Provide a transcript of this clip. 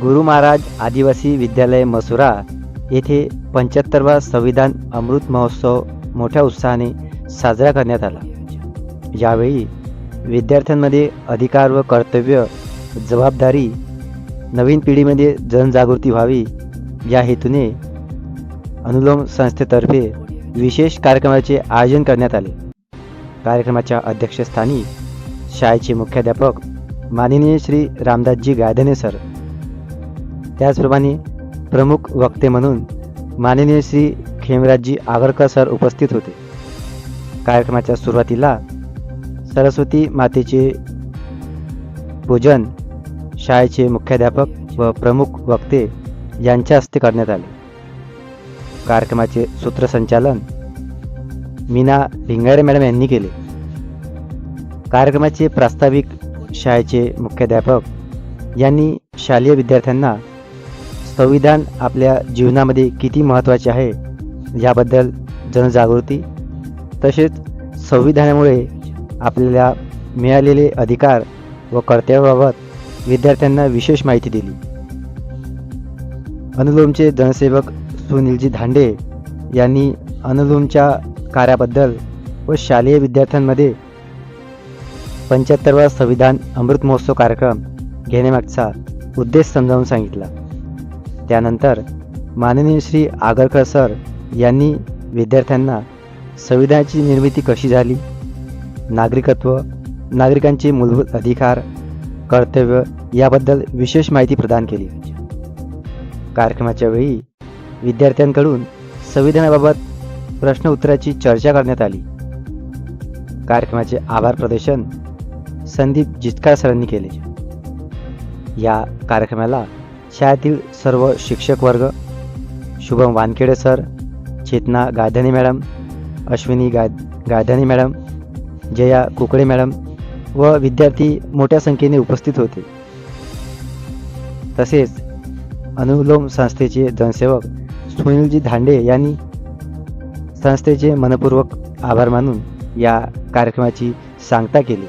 गुरु महाराज आदिवासी विद्यालय मसुरा येथे पंच्याहत्तरवा संविधान अमृत महोत्सव मोठ्या उत्साहाने साजरा करण्यात आला. यावेळी विद्यार्थ्यांमध्ये अधिकार व कर्तव्य जबाबदारी नवीन पिढीमध्ये जनजागृती व्हावी या हेतूने अनुलोम संस्थेतर्फे विशेष कार्यक्रमाचे आयोजन करण्यात आले. कार्यक्रमाच्या अध्यक्षस्थानी शाळेचे मुख्याध्यापक माननीय श्री रामदासजी गायधने सर त्याचप्रमाणे प्रमुख वक्ते म्हणून माननीय श्री खेमराजजी आगरकर सर उपस्थित होते. कार्यक्रमाच्या सुरुवातीला सरस्वती मातेचे पूजन शाळेचे मुख्याध्यापक व प्रमुख वक्ते यांच्या हस्ते करण्यात आले. कार्यक्रमाचे सूत्रसंचालन मीना भिंगारे मॅडम यांनी केले. कार्यक्रमाचे प्रास्ताविक शाळेचे मुख्याध्यापक यांनी शालेय विद्यार्थ्यांना संविधान आपल्या जीवनामध्ये किती महत्त्वाचे आहे याबद्दल जनजागृती तसेच संविधानामुळे आपल्याला मिळालेले अधिकार व कर्तव्याबाबत विद्यार्थ्यांना विशेष माहिती दिली. अनुलोमचे जनसेवक सुनीलजी धांडे यांनी अनुलोमच्या कार्याबद्दल व शालेय विद्यार्थ्यांमध्ये पंच्याहत्तरवा संविधान अमृत महोत्सव कार्यक्रम घेण्यामागचा उद्देश समजावून सांगितला. त्यानंतर माननीय श्री आगरकर सर यांनी विद्यार्थ्यांना संविधानाची निर्मिती कशी झाली? नागरिकत्व नागरिकांचे मूलभूत अधिकार कर्तव्य याबद्दल विशेष माहिती प्रदान केली. कार्यक्रमाच्या वेळी विद्यार्थ्यांकडून संविधानाबाबत प्रश्न उत्तराची चर्चा करण्यात आली. कार्यक्रमाचे आभार प्रदर्शन संदीप जितकार सरांनी केले. या कार्यक्रमाला शाळेतील सर्व शिक्षक वर्ग शुभम वानखेडे सर चेतना गायधनी मॅडम अश्विनी गाय गायधनी मॅडम जया कुकडे मॅडम व विद्यार्थी मोठ्या संख्येने उपस्थित होते. तसेच अनुलोम संस्थेचे जनसेवक सुनीलजी धांडे यांनी संस्थेचे मनपूर्वक आभार मानून या कार्यक्रमाची सांगता केली.